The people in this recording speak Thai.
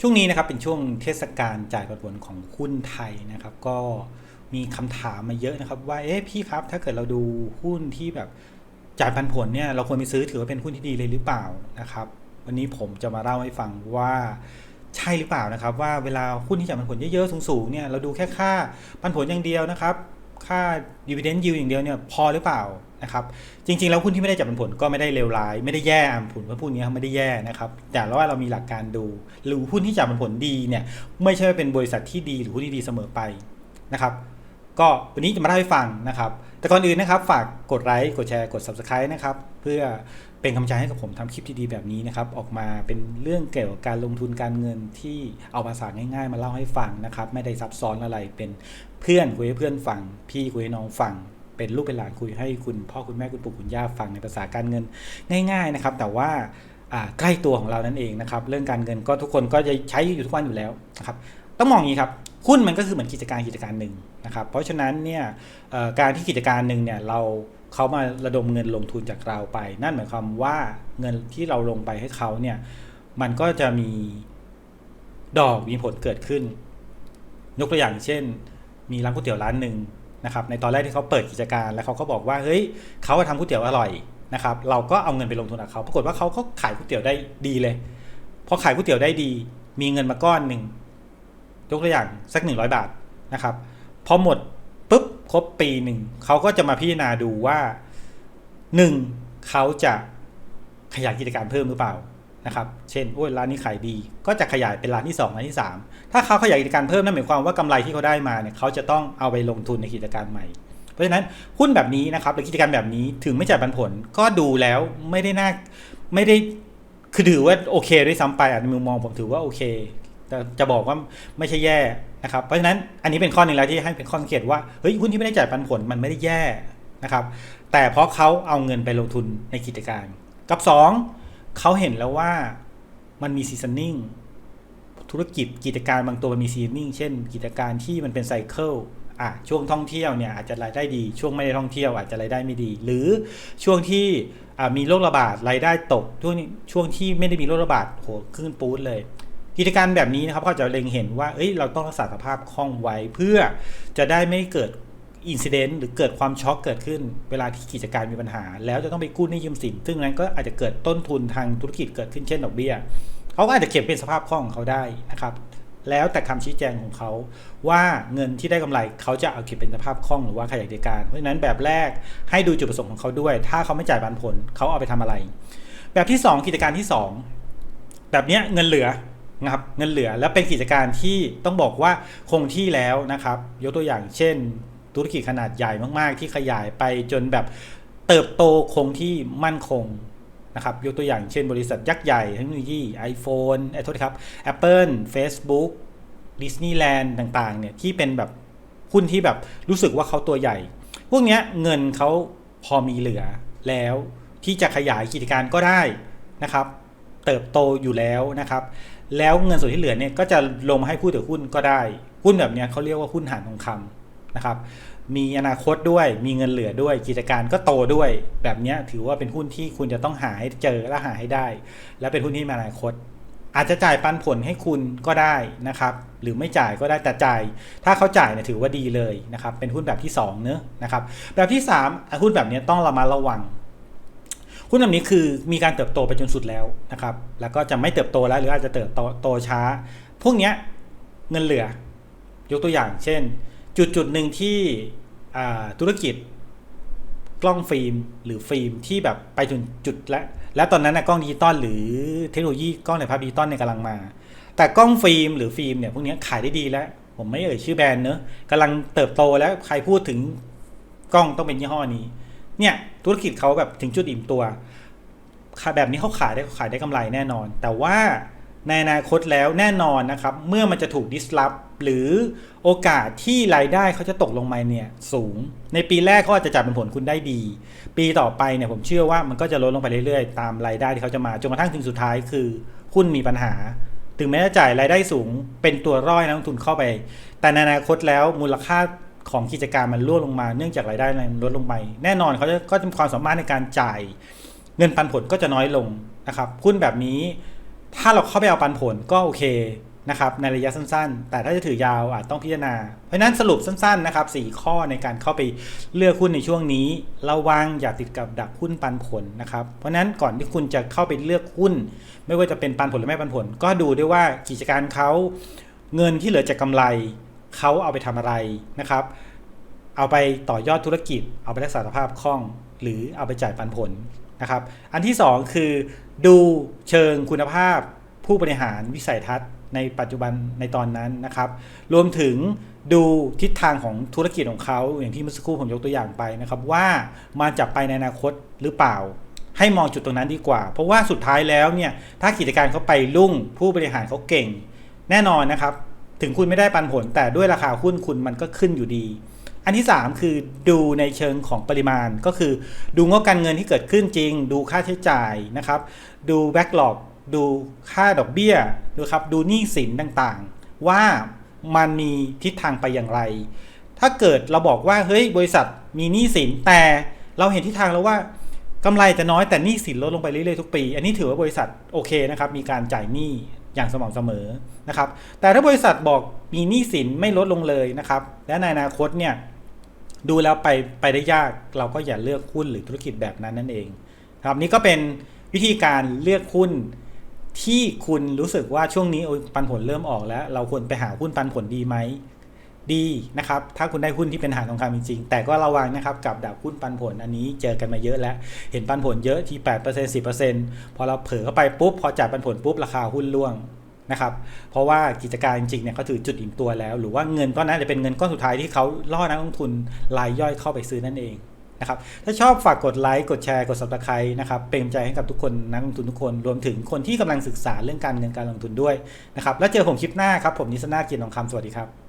ช่วงนี้นะครับเป็นช่วงเทศกาลจ่ายปันผลของหุ้นไทยนะครับ ก็มีคำถามมาเยอะนะครับ ว่าเอ๊ะพี่ครับ ถ้าเกิดเราดูหุ้นที่แบบจ่ายปันผลเนี่ยเราควรไปซื้อถือว่าเป็นหุ้นที่ดีเลยหรือเปล่านะครับ วันนี้ผมจะมาเล่าให้ฟังว่าใช่หรือเปล่านะครับ ว่าเวลาหุ้นที่จ่ายปันผลเยอะๆสูงๆเนี่ยเราดูแค่ค่าปันผลอย่างเดียวนะครับ ค่า dividend yield อย่างเดียวเนี่ยพอหรือเปล่า นะครับจริงๆ แล้วหุ้นที่ไม่ได้จับปันผลก็ไม่ได้เลวร้าย ไม่ได้แย่อะผลว่าพวกนี้เขาไม่ได้แย่นะครับแต่ว่าเรามีหลักการดู หรือหุ้นที่จับปันผลดีเนี่ยไม่ใช่ว่าเป็นบริษัทที่ดีหรือหุ้นที่ดีเสมอไปนะครับก็วันนี้จะมาเล่าให้ฟังนะครับ แต่ก่อนอื่นนะครับ ฝากกดไลค์กดแชร์กด subscribe นะครับ เพื่อเป็นกำลังใจให้กับผมทำคลิปที่ดีแบบนี้นะครับ ออกมาเป็นเรื่องเกี่ยวกับการลงทุนการเงินที่เอาภาษาง่ายๆ มาเล่าให้ฟังนะครับ ไม่ได้ซับซ้อนอะไรเป็นเพื่อนคุยให้เพื่อนฟัง พี่คุยให้น้องฟัง เป็นลูกเป็นหลานคุยให้คุณพ่อคุณแม่คุณปู่คุณย่าฟังในภาษาการเงินง่าย ๆนะครับ แต่ว่าใกล้ตัวของเรานั่นเองนะครับ เรื่องการเงินก็ทุกคนก็จะใช้อยู่ทุกวันอยู่แล้วนะครับต้องมองอย่างนี้ครับหุ้นมันก็คือเหมือนกิจการกิจการหนึ่งนะครับ เพราะฉะนั้นเนี่ยการที่กิจการหนึ่งเนี่ยเราเขามาระดมเงินลงทุนจากเราไป นั่นหมายความว่าเงินที่เราลงไปให้เขาเนี่ยมันก็จะมีดอกมีผลเกิดขึ้น ยกตัวอย่างเช่น มีร้านก๋วยเตี๋ยวร้านหนึ่ง นะครับในตอนแรกที่เขาเปิดกิจการแล้วเขาก็บอกว่าเฮ้ยเขาทำก๋วยเตี๋ยวอร่อยนะครับเราก็เอาเงินไปลงทุนกับเขาปรากฏว่าเขาก็ขายก๋วยเตี๋ยวได้ดีเลยพอขายก๋วยเตี๋ยวได้ดี มีเงินมาก้อนหนึ่งยกตัวอย่างสักหนึ่งร้อยบาทนะครับพอหมดปุ๊บครบปีหนึ่งเขาก็จะมาพิจารณาดูว่าหนึ่งเขาจะขยายกิจการเพิ่มหรือเปล่า นะครับ เช่น โอ้ยร้านนี้ขายดี ก็จะขยายเป็นร้านที่ 2 ร้านที่ 3 ถ้าเขาขยายกิจการเพิ่มนั่นหมายความว่ากำไรที่เขาได้มาเนี่ยเขาจะต้องเอาไปลงทุนในกิจการใหม่ เพราะฉะนั้นหุ้นแบบนี้นะครับหรือกิจการแบบนี้ถึงไม่จ่ายปันผลก็ดูแล้วไม่ได้น่าไม่ได้คือถือว่าโอเคด้วยซ้ำไปอะในมุมมองผมถือว่าโอเคแต่จะบอกว่าไม่ใช่แย่นะครับ เพราะฉะนั้นอันนี้เป็นข้อหนึ่งแล้วที่ให้เป็นข้อสังเกตว่าเฮ้ยหุ้นที่ไม่ได้จ่ายปันผลมันไม่ได้แย่นะครับ แต่เพราะเขาเอาเงินไปลงทุนในกิจการ กับสอง เขาเห็นแล้วว่ามันมีซีซันนิ่งธุรกิจกิจการบางตัวมันมีซีซันนิ่งเช่น กิจการที่มันเป็นไซเคิลอะช่วงท่องเที่ยวเนี่ยอาจจะรายได้ดี ช่วงไม่ได้ท่องเที่ยวอาจจะรายได้ไม่ดี หรือช่วงที่มีโรคระบาดรายได้ตกช่วงช่วงที่ไม่ได้มีโรคระบาดโหขึ้นปูดเลย กิจการแบบนี้นะครับเขาจะเล็งเห็นว่าเอ้ยเราต้องรักษาสภาพคล่องไว้เพื่อจะได้ไม่เกิด อินซิเดนต์หรือเกิดความช็อกเกิดขึ้น เวลาที่กิจการมีปัญหา แล้วจะต้องไปกู้หนี้ยืมสิน ซึ่งนั้นก็อาจจะเกิดต้นทุนทางธุรกิจเกิดขึ้นเช่นดอกเบี้ยเขาก็อาจจะเก็บเป็นสภาพคล่องของเขาได้นะครับ แล้วแต่คำชี้แจงของเขาว่าเงินที่ได้กำไรเขาจะเอาเก็บเป็นสภาพคล่องหรือว่าขยายกิจการเพราะฉะนั้นแบบแรกให้ดูจุดประสงค์ของเขาด้วย ถ้าเขาไม่จ่ายปันผลเขาเอาไปทำอะไร แบบที่ 2 กิจการที่ 2 แบบนี้เงินเหลือนะครับเงินเหลือและเป็นกิจการที่ต้องบอกว่าคงที่แล้วนะครับ ยกตัวอย่างเช่น ธุรกิจขนาดใหญ่มากๆ ที่ขยายไปจนแบบเติบโตคงที่มั่นคงนะครับยกตัวอย่างเช่นบริษัทยักษ์ใหญ่เทคโนโลยี iPhone ไอ้โทษครับ Apple Facebook Disneyland ต่างๆเนี่ยที่เป็นแบบหุ้นที่แบบรู้สึกว่าเขาตัวใหญ่ พวกเนี้ยเงินเขาพอมีเหลือแล้วที่จะขยายกิจการก็ได้นะครับ เติบโตอยู่แล้วนะครับ แล้วเงินส่วนที่เหลือเนี่ยก็จะลงมาให้ผู้ถือหุ้นก็ได้ หุ้นแบบนี้เขาเรียกว่าหุ้นหานทองคำ นะครับ มีอนาคตด้วย มีเงินเหลือด้วย กิจการก็โตด้วย แบบนี้ถือว่าเป็นหุ้นที่คุณจะต้องหาให้เจอและหาให้ได้ และเป็นหุ้นที่มีอนาคต อาจจะจ่ายปันผลให้คุณก็ได้นะครับ หรือไม่จ่ายก็ได้แต่จ่าย ถ้าเขาจ่ายเนี่ยถือว่าดีเลยนะครับ เป็นหุ้นแบบที่2เนอะนะครับ แบบที่3หุ้นแบบนี้ต้องระมัดระวังหุ้นแบบนี้คือมีการเติบโตไปจนสุดแล้วนะครับ แล้วก็จะไม่เติบโตแล้วหรืออาจจะเติบโตโตช้า พวกนี้เงินเหลือ ยกตัวอย่าง เช่น จุดจุดหนึ่งที่ธุรกิจกล้องฟิล์มหรือฟิล์มที่แบบไปจนจุดและและตอนนั้นนะกล้องดิจิตอลหรือเทคโนโลยีกล้องในภาพดิจิตอลเนี่ยกำลังมา แต่กล้องฟิล์มหรือฟิล์มเนี่ยพวกนี้ขายได้ดีแล้ว ผมไม่เอ่ยชื่อแบรนด์เนอะกำลังเติบโตแล้วใครพูดถึงกล้องต้องเป็นยี่ห้อนี้ เนี่ยธุรกิจเขาแบบถึงจุดอิ่มตัวแบบนี้เขาขายได้ขายได้กำไรแน่นอน แต่ว่า ในอนาคตแล้วแน่นอนนะครับ เมื่อมันจะถูก disrupt หรือโอกาสที่รายได้เขาจะตกลงมาเนี่ยสูง ในปีแรกเขาอาจจะจัดเป็นผลคุณได้ดี ปีต่อไปเนี่ยผมเชื่อว่ามันก็จะลดลงไปเรื่อยๆ ตามรายได้ที่เขาจะมาจนกระทั่งถึงสุดท้ายคือหุ้นมีปัญหา ถึงแม้จะจ่ายรายได้สูง เป็นตัวร่อยนักลงทุนเข้าไป แต่ในอนาคตแล้วมูลค่าของกิจการมันร่วงลงมาเนื่องจากรายได้มันลดลงไปแน่นอนเขาจะก็จะมีความสามารถในการจ่าย เงินปันผลก็จะน้อยลงนะครับหุ้นแบบนี้ ถ้าเราเข้าไปเอาปันผลก็โอเคนะครับในระยะสั้นๆ แต่ถ้าจะถือยาวอาจต้องพิจารณา เพราะฉะนั้นสรุปสั้นๆนะครับ4ข้อในการเข้าไปเลือกหุ้นในช่วงนี้ระวังอย่าติดกับดักหุ้นปันผลนะครับ เพราะฉะนั้นก่อนที่คุณจะเข้าไปเลือกหุ้น ไม่ว่าจะเป็นปันผลหรือไม่ปันผล ก็ดูด้วยว่ากิจการเขาเงินที่เหลือจากกำไรเขาเอาไปทำอะไรนะครับ เอาไปต่อยอดธุรกิจ เอาไปรักษาสภาพคล่อง หรือเอาไปจ่ายปันผล นะครับ อันที่ 2 คือดูเชิงคุณภาพผู้บริหารวิสัยทัศน์ในปัจจุบันในตอนนั้นนะครับ รวมถึงดูทิศทางของธุรกิจของเขาอย่างที่เมื่อสักครู่ผมยกตัวอย่างไปนะครับ ว่ามันจะไปในอนาคตหรือเปล่า ให้มองจุดตรงนั้นดีกว่า เพราะว่าสุดท้ายแล้วเนี่ยถ้ากิจการเขาไปรุ่งผู้บริหารเขาเก่ง แน่นอนนะครับ ถึงคุณไม่ได้ปันผลแต่ด้วยราคาหุ้นคุณมันก็ขึ้นอยู่ดี อันที่ 3 คือดูในเชิงของปริมาณก็คือดูงบการเงินที่เกิดขึ้นจริง ดูค่าใช้จ่ายนะครับ ดูแบ็กหลอกดูค่าดอกเบี้ยดูครับดูหนี้สินต่างๆ ว่ามันมีทิศทางไปอย่างไร ถ้าเกิดเราบอกว่าเฮ้ยบริษัทมีหนี้สินแต่เราเห็นทิศทางแล้วว่ากำไรจะน้อยแต่หนี้สินลดลงไปเรื่อยๆทุกปี อันนี้ถือว่าบริษัทโอเคนะครับมีการจ่ายหนี้อย่างสม่ำเสมอนะครับ แต่ถ้าบริษัทบอกมีหนี้สินไม่ลดลงเลยนะครับ และในอนาคตเนี่ย ดูแล้วไปไปได้ยากเราก็อย่าเลือกหุ้นหรือธุรกิจแบบนั้นนั่นเองครับนี่ก็เป็นวิธีการเลือกหุ้นที่คุณรู้สึกว่าช่วงนี้ปันผลเริ่มออกแล้ว เราควรไปหาหุ้นปันผลดีไหมดีนะครับ ถ้าคุณได้หุ้นที่เป็นหาทองคำจริงๆ แต่ก็ระวังนะครับกับดักหุ้นปันผลอันนี้เจอกันมาเยอะแล้ว เห็นปันผลเยอะที่8% 10%พอเราเผลอเข้าไปปุ๊บ พอจ่ายปันผลปุ๊บ ราคาหุ้นร่วง นะครับ เพราะว่ากิจการจริงๆเนี่ยเขาถือจุดอิ่มตัวแล้ว หรือว่าเงินก้อนนั้นจะเป็นเงินก้อนสุดท้ายที่เขาล่อนักลงทุนรายย่อยเข้าไปซื้อนั่นเองนะครับถ้าชอบฝากกดไลค์กดแชร์กดซับสไคร้นะครับเป็นกำใจให้กับทุกคนนักลงทุนทุกคนรวมถึงคนที่กำลังศึกษาเรื่องการเงินการลงทุนด้วยนะครับแล้วเจอผมคลิปหน้าครับผมนิสนาเกียรติทองคำสวัสดีครับ